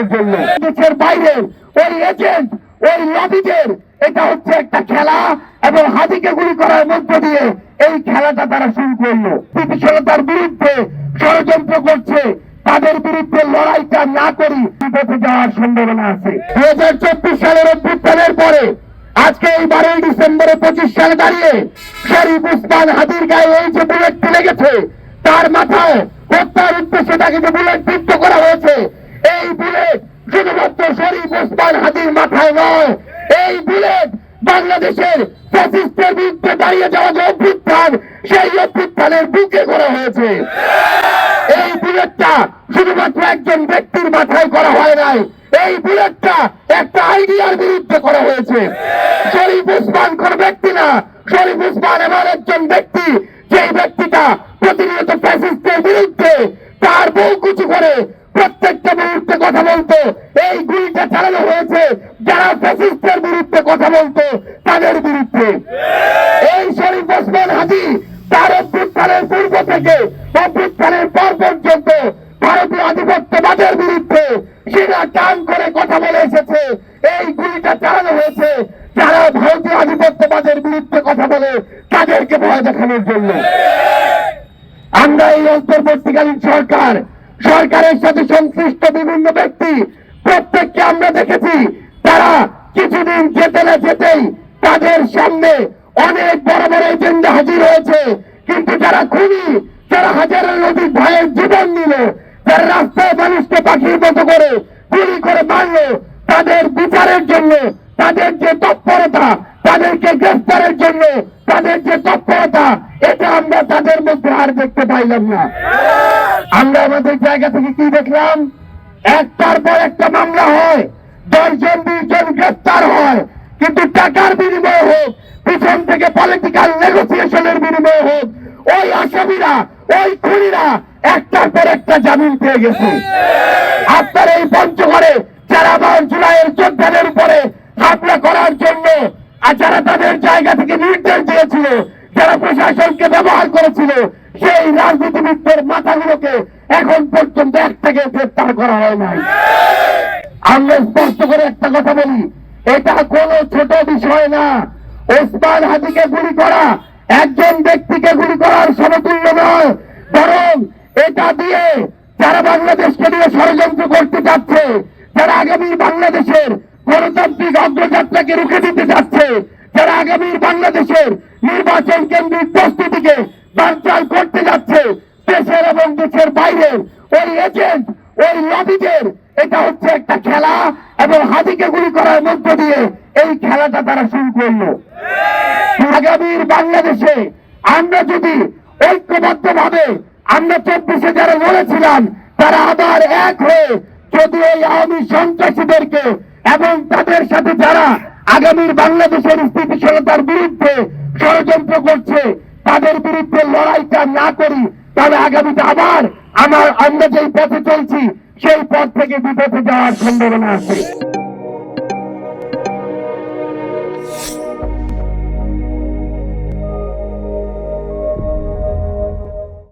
দেখানোর জন্য। দেশের বাইরে ওই এজেন্ট ওই লবিদের এটা হচ্ছে একটা খেলা এবং হাদিকে গুলি করার মধ্য দিয়ে এই খেলাটা তারা শুরু করল। স্থিতিশীলতার বিরুদ্ধে ষড়যন্ত্র করছে। তাদের বিরুদ্ধে লড়াইটা না করি বিপথে যাওয়ার সম্ভাবনা আছে। দু হাজার চব্বিশ সালের অভ্যুত্থানের পরে, আজকে এই বারোই ডিসেম্বরে পঁচিশ সালে দাঁড়িয়ে শরীফ উসমান হাদির গায়ে এই যে বুলেটটি লেগেছে, তার মাথায় হত্যার উদ্দেশ্যে তাকে যে বুলেট বিদ্ধ করা হয়েছে এই বুলেট শুধুমাত্র শরীফ মাথায় নয়। এই বুলেট বাংলাদেশের ফ্যাসিস্টের বিরুদ্ধে দাঁড়িয়ে যাওয়া যে অভ্যুত্থান, সেই অভ্যুত্থানের বুকে করা হয়েছে। এই বুলেটটা শুধুমাত্র একজন ব্যক্তির মাথায় করা হয় নাই। এই বুলেটটা একটা আইডিয়ার বিরুদ্ধে করা হয়েছে। শরীফ উসমান কোন ব্যক্তি না? শরীফ উসমান এমন একজন ব্যক্তি, যেই ব্যক্তিটা প্রতিনিয়ত ফ্যাসিস্টের বিরুদ্ধে তার বউ কুচু করে প্রত্যেকটা মুহূর্তে কথা বলতো। এই গুলিটা চালানো হয়েছে। যারা ফ্যাসিস্টের বিরুদ্ধে কথা বলতো, তাদের বিরুদ্ধে। এই শরীফ ওসমান হাজি তার অভ্যুত্থানের পূর্ব থেকে অভ্যুত্থানের পর পর্যন্ত ভারতীয় আধিপত্যবাদের বিরুদ্ধে সেনা টান করে কথা বলে এসেছে। এই গুলিটা চালানো হয়েছে যারা ভারতীয় আধিপত্যবাদের বিরুদ্ধে কথা বলে তাদেরকে ভয় দেখানোর জন্য। আমরা এই অন্তর্বর্তীকালীন সরকার, সরকারের সাথে সংশ্লিষ্ট বিভিন্ন ব্যক্তি, প্রত্যেককে আমরা দেখেছি তারা কিছুদিন যেতে না যেতেই তাদের সামনে অনেক বড় বড় এজেন্ডা হাজির হয়েছে। কিন্তু যারা খুনি, যারা হাজারের অধিক ভাইয়ের জীবন নিল, যারা রাস্তায় মানুষকে পাখির মতো করে গুলি করে মারলো, তাদের বিচারের জন্য, তাদের যে তৎপরতা, তাদেরকে গ্রেফতারের জন্য, তাদের যে তৎপরতা, এটা আমরা তাদের মধ্যে আর দেখতে পাইলাম না। আমরা আমাদের জায়গা থেকে কি দেখলাম? একটার পর একটা মামলা হয়। দশজন গ্রেফতার হয়। কিন্তু টাকার বিনিময়ে হোক, পিছন থেকে পলিটিক্যাল নেগোসিয়েশনের বিনিময়ে হোক, ওই আসামিরা, ওই খুনিরা একটার পর একটা জামিন পেয়ে গেছে। আপনার এই পঞ্চগড়ে যারা আমার জুলাইয়ের যোদ্ধাদের উপরে হামলা করার জন্য আর যারা তাদের জায়গা থেকে নির্দেশ দিয়েছিল, যারা প্রশাসনকে ব্যবহার করেছিল, সেই রাজনীতিবিদদের মাথাগুলোকে এখন পর্যন্ত একটাকে গ্রেপ্তার করা হয় নাই। আমরা স্পষ্ট করে একটা কথা বলি, এটা কোনো ছোট বিষয় না। ওসমান হাদিকে গুলি করা একজন ব্যক্তিকে গুলি করার সমতুল্য নয়, বরং এটা দিয়ে যারা বাংলাদেশকে নিয়ে ষড়যন্ত্র করতে যাচ্ছে যারা আগামী বাংলাদেশের গণতান্ত্রিক অগ্রযাত্রাকে রুখে দিতে যাচ্ছে যারা আগামীর বাংলাদেশের নির্বাচন কেন্দ্রিক প্রস্তুতিকে বানচাল করতে যাচ্ছে, দেশের এবং দেশের বাইরে ওই এজেন্ট ওই লবিদের এটা হচ্ছে একটা খেলা এবং হাতিকে গুলি করার মধ্য দিয়ে এই খেলাটা তারা শুরু করল। আগামীর বাংলাদেশে আমরা যদি ঐক্যবদ্ধ ভাবে আমরা চব্বিশে যারা লড়েছিলাম, তারা আবার এক হয়ে যদি এই আওয়ামী সন্ত্রাসীদেরকে এবং তাদের সাথে যারা আগামীর বাংলাদেশের স্থিতিশীলতার বিরুদ্ধে ষড়যন্ত্র করছে, তাদের বিরুদ্ধে লড়াইটা না করি, তাহলে আগামীতে আবার আমার আমরা যেই পথে চলছি সেই পথ থেকে বিপথে যাওয়ার সম্ভাবনা আছে।